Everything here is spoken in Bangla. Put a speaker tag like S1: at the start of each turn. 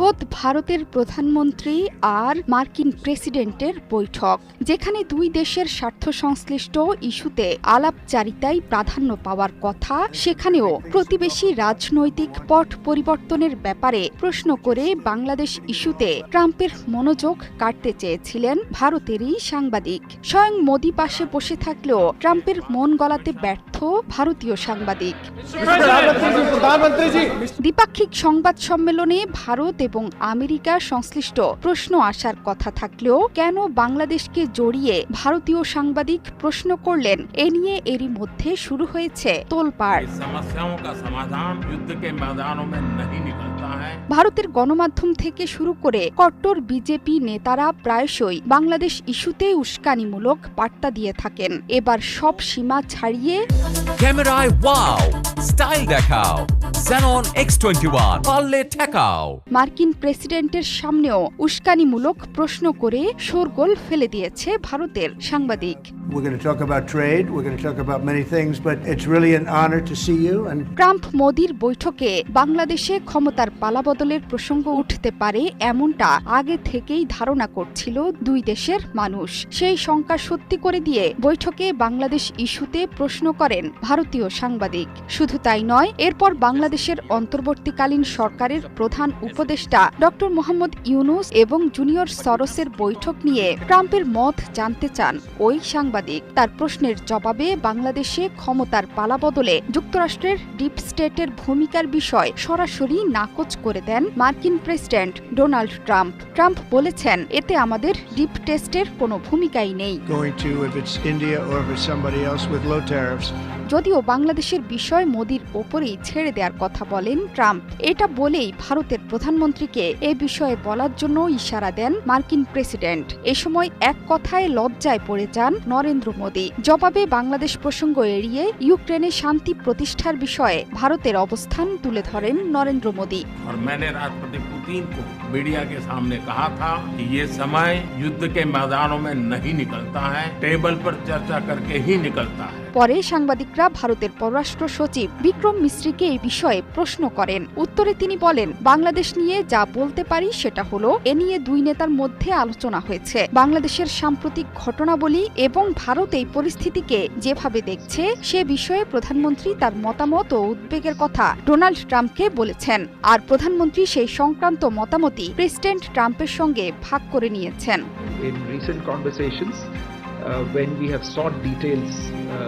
S1: খোদ ভারতের প্রধানমন্ত্রী আর মার্কিন প্রেসিডেন্টের বৈঠক, যেখানে দুই দেশের স্বার্থ সংশ্লিষ্ট ইস্যুতে আলাপচারিতায় প্রাধান্য পাওয়ার কথা সেখানেও প্রতিবেশী রাজনৈতিক পট পরিবর্তনের ব্যাপারে প্রশ্ন করে বাংলাদেশ ইস্যুতে ট্রাম্পের মনোযোগ কাটতে চেয়েছিলেন ভারতেরই সাংবাদিক। স্বয়ং মোদি পাশে বসে থাকলেও ট্রাম্পের মন গলাতে ব্যর্থ ভারতীয় সাংবাদিক। দ্বিপাক্ষিক সংবাদ সম্মেলনে ভারত এবং আমেরিকা সংশ্লিষ্ট প্রশ্ন আসার কথা থাকলেও কেন বাংলাদেশকে জড়িয়ে ভারতীয় সাংবাদিক প্রশ্ন করলেন এ নিয়ে এরই মধ্যে শুরু হয়েছে তোলপাড়। ভারতের গণমাধ্যম থেকে শুরু করে কট্টর বিজেপি নেতারা প্রায়শই বাংলাদেশ ইস্যুতে উস্কানিমূলক বার্তা দিয়ে থাকেন। এবার সব সীমা ছাড়িয়ে
S2: ক্যামেরায় ওয়াও স্টাইল দেখাও। Xenon X21 পারলে ঠেকাও।
S1: মার্কিন প্রেসিডেন্টের সামনেও উস্কানিমূলক প্রশ্ন করে শোরগোল ফেলে দিয়েছে ভারতের সাংবাদিক। ট্রাম্প মোদির বৈঠকে বাংলাদেশে ক্ষমতার পালাবদলের প্রসঙ্গ উঠতে পারে এমনটা আগে থেকেই ধারণা করছিল দুই দেশের মানুষ। সেই শঙ্কা সত্যি করে দিয়ে বৈঠকে বাংলাদেশ ইস্যুতে প্রশ্ন করেন ভারতীয় সাংবাদিক। শুধু তাই নয়, এরপর বাংলাদেশের অন্তর্বর্তীকালীন সরকারের প্রধান উপদেষ্টা ডক্টর মোহাম্মদ ইউনুস এবং জুনিয়র সরসের বৈঠক নিয়ে ট্রাম্পের মত জানতে চান ওই সাংবাদিক। তার প্রশ্নের জবাবে বাংলাদেশে ক্ষমতার পালা বদলে যুক্তরাষ্ট্রের ডিপ স্টেটের ভূমিকার বিষয় সরাসরি নাকচ করে দেন মার্কিন প্রেসিডেন্ট ডোনাল্ড ট্রাম্প। ট্রাম্প বলেছেন, এতে আমাদের ডিপ টেস্টের কোনো ভূমিকাই নেই।
S3: going to, if it's India or if it's somebody else with low tariffs,
S1: যদিও বাংলাদেশের বিষয় মোদির ওপরেই ছেড়ে দেওয়ার কথা বলেন ট্রাম্প এটা বলেই ভারতের প্রধানমন্ত্রীকে এ বিষয়ে বলার জন্য ইশারা দেন মার্কিন প্রেসিডেন্ট এ সময় এক কথায় লজ্জায় পড়ে যান নরেন্দ্র মোদী জবাবে বাংলাদেশ প্রসঙ্গ এড়িয়ে ইউক্রেনে শান্তি প্রতিষ্ঠার বিষয়ে ভারতের অবস্থান তুলে ধরেন নরেন্দ্র মোদী
S4: और मैंने राष्ट्रपति पुतिन को मीडिया के सामने कहा था कि ये समय युद्ध के मैदानों में नहीं निकलता है टेबल पर चर्चा करके ही निकलता है
S1: পরে সাংবাদিকরা ভারতের পররাষ্ট্র সচিব বিক্রম মিশ্রিকে এই বিষয়ে প্রশ্ন করেন। উত্তরে তিনি বলেন বাংলাদেশ নিয়ে যা বলতে পারি সেটা হলো এ নিয়ে দুই নেতার মধ্যে আলোচনা হয়েছে। বাংলাদেশের সাম্প্রতিক ঘটনাবলী এবং ভারত এই পরিস্থিতিকে যেভাবে দেখছে সে বিষয়ে প্রধানমন্ত্রী তার মতামত ও উদ্বেগের কথা ডোনাল্ড ট্রাম্পকে বলেছেন। আর প্রধানমন্ত্রী সেই সংক্রান্ত মতামতই প্রেসিডেন্ট ট্রাম্পের সঙ্গে ভাগ করে নিয়েছেন।
S5: In recent conversations uh, when we have sought details uh,